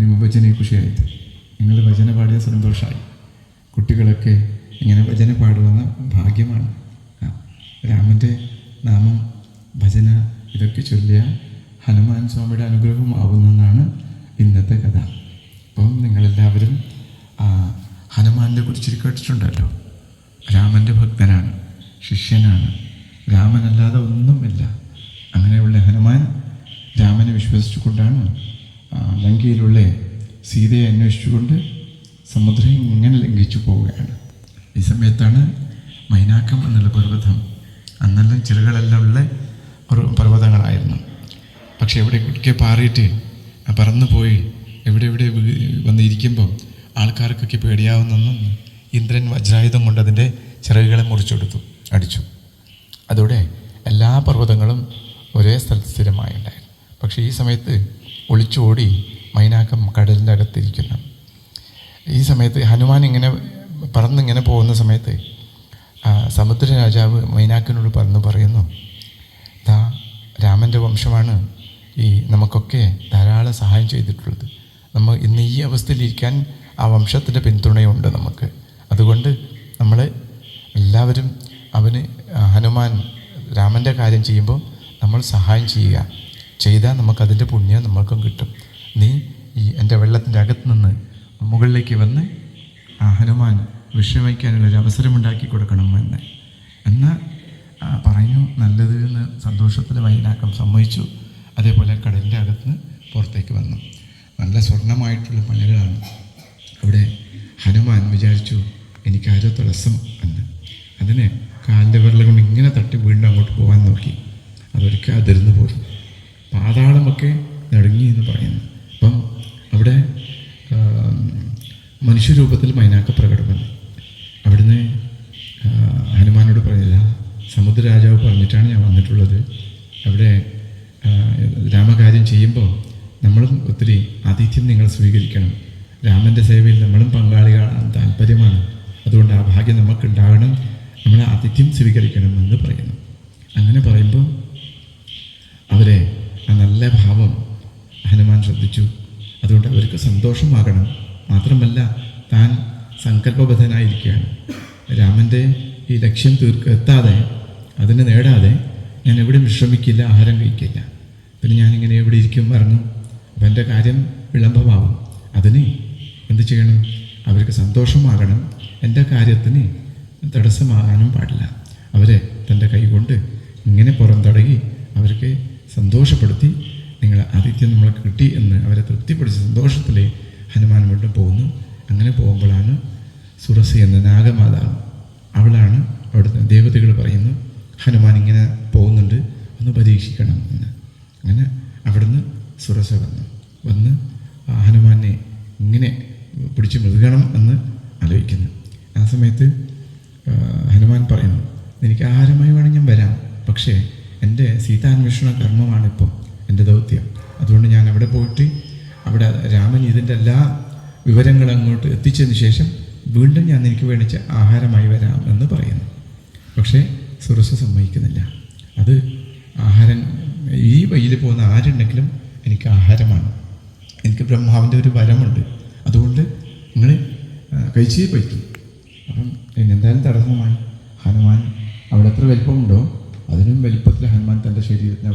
ನೀವು ಭಜನೆ ಖುಷಿ ಆಯಿತು നിങ്ങൾ ഭജന പാടിയ സന്തോഷമായി കുട്ടികളൊക്കെ ഇങ്ങനെ ഭജന പാടുന്ന ഭാഗ്യമാണ് ആ, രാമൻ്റെ നാമം ഭജന ഇതൊക്കെ ചൊല്ലിയ ഹനുമാൻ സ്വാമിയുടെ അനുഗ്രഹമാവുന്നെന്നാണ് ഇന്നത്തെ കഥ അപ്പം നിങ്ങളെല്ലാവരും ആ, ഹനുമാനെ കുറിച്ച് കേട്ടിട്ടുണ്ടല്ലോ രാമൻ്റെ ഭക്തനാണ് ശിഷ്യനാണ് രാമനല്ലാതെ ഒന്നുമില്ല അങ്ങനെയുള്ള ഹനുമാൻ രാമനെ വിശ്വസിച്ചുകൊണ്ടാണ് ആ, ലങ്കയിലുള്ള സീതയെ അന്വേഷിച്ചുകൊണ്ട് സമുദ്രം ഇങ്ങനെ ലംഘിച്ചു പോവുകയാണ്. ഈ സമയത്താണ് മൈനാക്കം എന്നുള്ള പർവതം അന്നെല്ലാം ചിറകളെല്ലാം ഉള്ള ഒരു പർവതങ്ങളായിരുന്നു. പക്ഷെ എവിടെ കുടിക്കെ പാറിയിട്ട് പറന്നു പോയി എവിടെ എവിടെ വന്നിരിക്കുമ്പം ആൾക്കാർക്കൊക്കെ പേടിയാവുന്നെന്നും ഇന്ദ്രൻ വജ്രായുധം കൊണ്ട് അതിന്റെ ചിറകുകളെ മുറിച്ചെടുത്തു അടിച്ചു. അതോടെ എല്ലാ പർവതങ്ങളും ഒരേ സ്ഥലത്ത് സ്ഥിരമായി ഉണ്ടായിരുന്നു പക്ഷേ ഈ സമയത്ത് ഒളിച്ചോടി മൈനാക്കം കടലിന്റെ അകത്തിരിക്കുന്നു. ഈ സമയത്ത് ഹനുമാൻ ഇങ്ങനെ പറന്നിങ്ങനെ പോകുന്ന സമയത്ത് സമുദ്ര രാജാവ് മൈനാക്കിനോട് പറന്ന് പറയുന്നു ദാ രാമന്റെ വംശമാണ് ഈ നമുക്കൊക്കെ ധാരാളം സഹായം ചെയ്തിട്ടുള്ളത്. നമ്മൾ ഇന്ന് ഈ അവസ്ഥയിലിരിക്കാൻ ആ വംശത്തിന്റെ പിന്തുണയുണ്ട് നമുക്ക്. അതുകൊണ്ട് നമ്മൾ എല്ലാവരും അവന് ഹനുമാൻ രാമന്റെ കാര്യം ചെയ്യുമ്പോൾ നമ്മൾ സഹായം ചെയ്യുക. ചെയ്താൽ നമുക്കതിന്റെ പുണ്യം നമ്മൾക്കും കിട്ടും. നീ ഈ എന്റെ വെള്ളത്തിന്റെ അകത്ത് നിന്ന് മുകളിലേക്ക് വന്ന് ആ ഹനുമാൻ വിഷമിക്കാനുള്ളൊരു അവസരമുണ്ടാക്കി കൊടുക്കണം എന്ന് എന്നാൽ പറഞ്ഞു നല്ലത് എന്ന് സന്തോഷത്തിൽ വൈനാക്കം സമ്മതിച്ചു. അതേപോലെ കടലിന്റെ അകത്ത് പുറത്തേക്ക് വന്നു. നല്ല സ്വർണമായിട്ടുള്ള മലകളാണ്. അവിടെ ഹനുമാൻ വിചാരിച്ചു എനിക്കാരോ തടസ്സം എന്ന്. അതിന് കാലിന്റെ വിരൽ കൊണ്ട് ഇങ്ങനെ തട്ടി വീണ്ടും അങ്ങോട്ട് പോകാൻ നോക്കി. അതൊരിക്കൽ അതിരുന്ന് പോയി. പാതാളമൊക്കെ നടുങ്ങി എന്ന് പറയുന്നു. അവിടെ മനുഷ്യരൂപത്തിൽ മൈനാക്ക പ്രകടമാണ് അവിടുന്ന് ഹനുമാനോട് പറഞ്ഞില്ല. സമുദ്ര രാജാവ് പറഞ്ഞിട്ടാണ് ഞാൻ വന്നിട്ടുള്ളത്. അവിടെ രാമകാര്യം ചെയ്യുമ്പോൾ നമ്മളും ഒത്തിരി ആതിഥ്യം നിങ്ങൾ സ്വീകരിക്കണം. രാമന്റെ സേവയിൽ നമ്മളും പങ്കാളികളാണ് താല്പര്യമാണ്. അതുകൊണ്ട് ആ ഭാഗ്യം നമുക്കുണ്ടാകണം. നമ്മൾ ആതിഥ്യം സ്വീകരിക്കണം എന്ന് പറയുന്നു. അങ്ങനെ പറയുമ്പോൾ അവരെ ആ നല്ല ഭാവം ഹനുമാൻ ശ്രദ്ധിച്ചു. അതുകൊണ്ട് അവർക്ക് സന്തോഷമാകണം. മാത്രമല്ല താൻ സങ്കല്പബദ്ധനായിരിക്കുകയാണ്. രാമന്റെ ഈ ലക്ഷ്യം തീർക്ക എത്താതെ അതിനെ നേടാതെ ഞാൻ എവിടെയും വിശ്രമിക്കില്ല ആഹാരം കഴിക്കില്ല. പിന്നെ ഞാനിങ്ങനെ എവിടെ ഇരിക്കും പറഞ്ഞു അപ്പം എന്റെ കാര്യം വിളംബമാവും. അതിന് എന്ത് ചെയ്യണം? അവർക്ക് സന്തോഷമാകണം. എന്റെ കാര്യത്തിന് തടസ്സമാകാനും പാടില്ല. അവരെ തന്റെ കൈകൊണ്ട് ഇങ്ങനെ പുറം തടകി അവർക്ക് സന്തോഷപ്പെടുത്തി നിങ്ങൾ ആതിഥ്യം നമ്മൾ കിട്ടി എന്ന് അവരെ തൃപ്തിപ്പെടുത്തി സന്തോഷത്തിൽ ഹനുമാൻ വീണ്ടും പോകുന്നു. അങ്ങനെ പോകുമ്പോഴാണ് സുറസി എന്ന നാഗമാതാവ് അവളാണ് അവിടുത്തെ ദേവതകൾ പറയുന്നു ഹനുമാൻ ഇങ്ങനെ പോകുന്നുണ്ട് ഒന്ന് പരീക്ഷിക്കണം എന്ന്. അങ്ങനെ അവിടുന്ന് സുറസ വന്നു. വന്ന് ഹനുമാനെ ഇങ്ങനെ പിടിച്ച് മൃഗണം എന്ന് ആലോചിക്കുന്നു. ആ സമയത്ത് ഹനുമാൻ പറയുന്നു എനിക്ക് ആഹാരമായി വേണം ഞാൻ വരാം. പക്ഷേ എന്റെ സീതാന്വേഷണ കർമ്മമാണിപ്പം എന്റെ ദൗത്യം. അതുകൊണ്ട് ഞാൻ അവിടെ പോയിട്ട് അവിടെ രാമൻ ഇതിന്റെ എല്ലാ വിവരങ്ങളും അങ്ങോട്ട് എത്തിച്ചതിന് ശേഷം വീണ്ടും ഞാൻ എനിക്ക് വേണിച്ച ആഹാരമായി വരാം എന്ന് പറയുന്നു. പക്ഷേ സുരസ സമ്മതിക്കുന്നില്ല. അത് ആഹാരം ഈ വഴിയിൽ പോകുന്ന ആരുണ്ടെങ്കിലും എനിക്ക് ആഹാരമാണ്. എനിക്ക് ബ്രഹ്മാവിന്റെ ഒരു വരമുണ്ട്. അതുകൊണ്ട് നിങ്ങൾ കഴിച്ചേ പറ്റും അപ്പം എന്തായാലും തടസ്സമായി ഹനുമാൻ അവിടെ എത്ര വലിപ്പമുണ്ടോ? അതിനും വലിപ്പത്തിൽ ഹനുമാൻ തന്റെ ശരീരത്തിനെ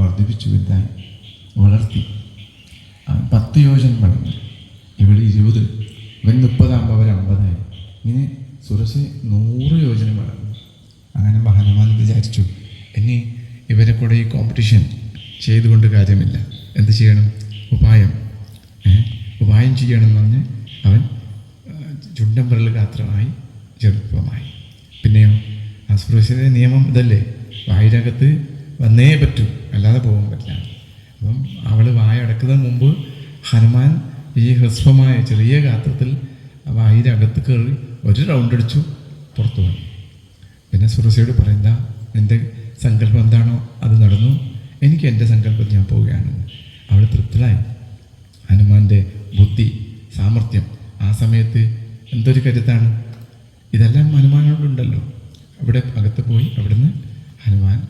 വർദ്ധിപ്പിച്ചു വലുതായി വളർത്തി. പത്ത് യോജനം വളർന്നു ഇവിടെ ഇരുപത് ഇവൻ മുപ്പതാകുമ്പോൾ അവർ അമ്പതായി. ഇങ്ങനെ സുരസ് നൂറ് യോജനം വളർന്നു അങ്ങനെ ഹനുമാൻ വിചാരിച്ചു ഇനി ഇവരെ കൂടെ ഈ കോമ്പറ്റീഷൻ ചെയ്തുകൊണ്ട് കാര്യമില്ല. എന്ത് ചെയ്യണം? ഉപായം? ഉപായം ചെയ്യണം എന്ന് പറഞ്ഞ് അവൻ ചുണ്ടൻ വിരൽ ഗാത്രമായി ചെറുപ്പമായി. പിന്നെയോ? അസ്പൃശ്യത നിയമം ഇതല്ലേ? വായിനകത്ത് വന്നേ പറ്റൂ. അല്ലാതെ പോകാൻ പറ്റില്ല. അപ്പം അവൾ വായ അടക്കുന്നതിന് മുമ്പ് ഹനുമാൻ ഈ ഹ്രസ്വമായ ചെറിയ ഗാത്രത്തിൽ വായിന്റെ കയറി ഒരു റൗണ്ട് അടിച്ചു പുറത്തു വന്നു പിന്നെ സുരസയോട് പറയുന്ന എന്റെ സങ്കല്പം എന്താണോ അത് നടന്നു. എനിക്ക് എന്റെ സങ്കല്പം ഞാൻ പോവുകയാണെന്ന് അവൾ തൃപ്തരായി ഹനുമാന്റെ ബുദ്ധി സാമർഥ്യം ആ സമയത്ത് എന്തൊരു കരുത്താണ്? ഇതെല്ലാം ഹനുമാനോടുണ്ടല്ലോ. അവിടെ അകത്ത് പോയി അവിടുന്ന് ഹനുമാൻ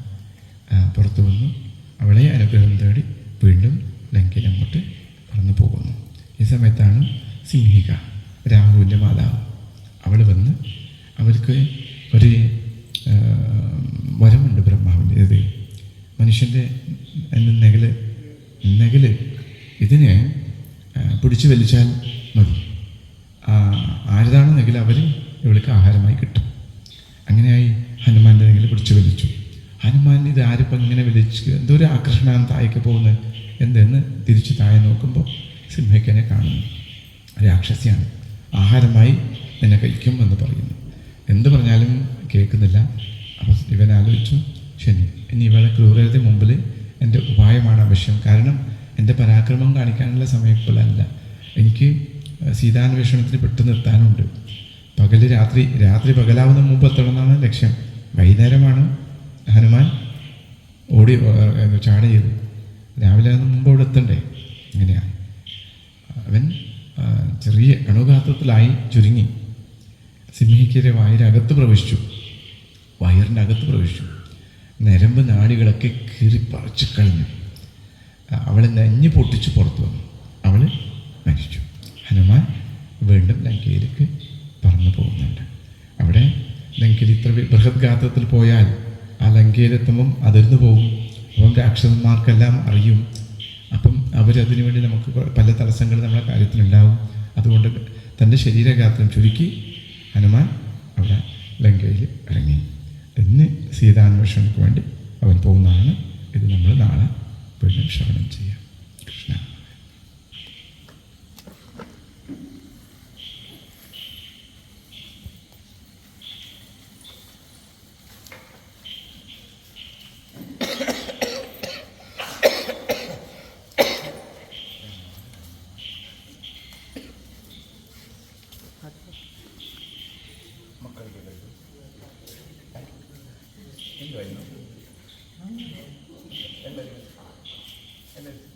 പുറത്തു വന്നു. അവളെ അനുഗ്രഹം തേടി വീണ്ടും ലങ്കയിൽ അങ്ങോട്ട് പറന്നു പോകുന്നു. ഈ സമയത്താണ് സിംഹിക രാഹുവിന്റെ മാതാവ്. അവൾ വന്ന് അവൾക്ക് ഒരു വരമുണ്ട് ബ്രഹ്മാവിന്റെ ഇത് മനുഷ്യന്റെ നെഗൽ നെഗൽ ഇതിനെ പിടിച്ചു വലിച്ചാൽ മതി. ആ, ആരുതാണെന്നെങ്കിൽ അവർ ഇവൾക്ക് ആഹാരമായി കിട്ടും. അങ്ങനെയായി ഹനുമാന്റെ നെഗൽ പിടിച്ചു വലിച്ചു ഹനുമാൻ ഇത് ആരിപ്പം ഇങ്ങനെ വിളിച്ച് എന്തൊരു ആകർഷണമാണ് ആകർഷണം താഴേക്ക് പോകുന്നത് എന്തെന്ന് തിരിച്ച് താഴെ നോക്കുമ്പോൾ സിംഹയ്ക്കനെ കാണുന്നു. രാക്ഷസിയാണ്. ആഹാരമായി എന്നെ കഴിക്കും എന്ന് പറയുന്നു. എന്ത് പറഞ്ഞാലും കേൾക്കുന്നില്ല. അപ്പോൾ ഇവൻ ആലോചിച്ചു ശരി ഇനി ഇവളെ ക്രൂരത മുമ്പിൽ എന്റെ ഉപായമാണ് ആവശ്യം. കാരണം എന്റെ പരാക്രമം കാണിക്കാനുള്ള സമയം ഇപ്പോഴല്ല എനിക്ക് സീതാന്വേഷണത്തിന് പെട്ടു നിർത്താനുണ്ട് പകൽ രാത്രി രാത്രി പകലാവുന്ന മുമ്പ് എത്തണം എന്നാണ് ലക്ഷ്യം. വൈകുന്നേരമാണ്. ഹനുമാൻ ഓടി ചാട ചെയ്ത് രാവിലെ അത് മുമ്പ് അവിടെ എത്തണ്ടേ? ഇങ്ങനെയാണ് അവൻ ചെറിയ അണുഘാതത്തിലായി ചുരുങ്ങി. സിംഹിക്കരെ വയറകത്ത് പ്രവേശിച്ചു. വയറിന്റെ അകത്ത് പ്രവേശിച്ചു. നരമ്പ് നാടികളൊക്കെ കീറി പറിച്ചു കളഞ്ഞു. അവളെ നഞ്ഞു പൊട്ടിച്ച് പുറത്തു വന്നു. അവൾ മരിച്ചു. ഹനുമാൻ വീണ്ടും ലങ്കയിലേക്ക് പറന്നു പോകുന്നുണ്ട്. അവിടെ ലങ്കയിൽ ഇത്ര ഗാത്രത്തിൽ പോയാൽ ലങ്കയിലെത്തുമ്പം അതിർന്നു പോകും അപ്പം രാക്ഷസന്മാർക്കെല്ലാം അറിയും. അപ്പം അവരതിനു വേണ്ടി നമുക്ക് പല തടസ്സങ്ങൾ നമ്മുടെ കാര്യത്തിലുണ്ടാവും. അതുകൊണ്ട് തന്റെ ശരീരഗാത്രം ചുരുക്കി ഹനുമാൻ അവിടെ ലങ്കയിൽ ഇറങ്ങി. എന്ന് സീതാന്വേഷണത്തിന് വേണ്ടി അവൻ പോകുന്നതാണ്. ഇത് നമ്മൾ നാളെ വീണ്ടും ശ്രവണം ചെയ്യാം. And that he was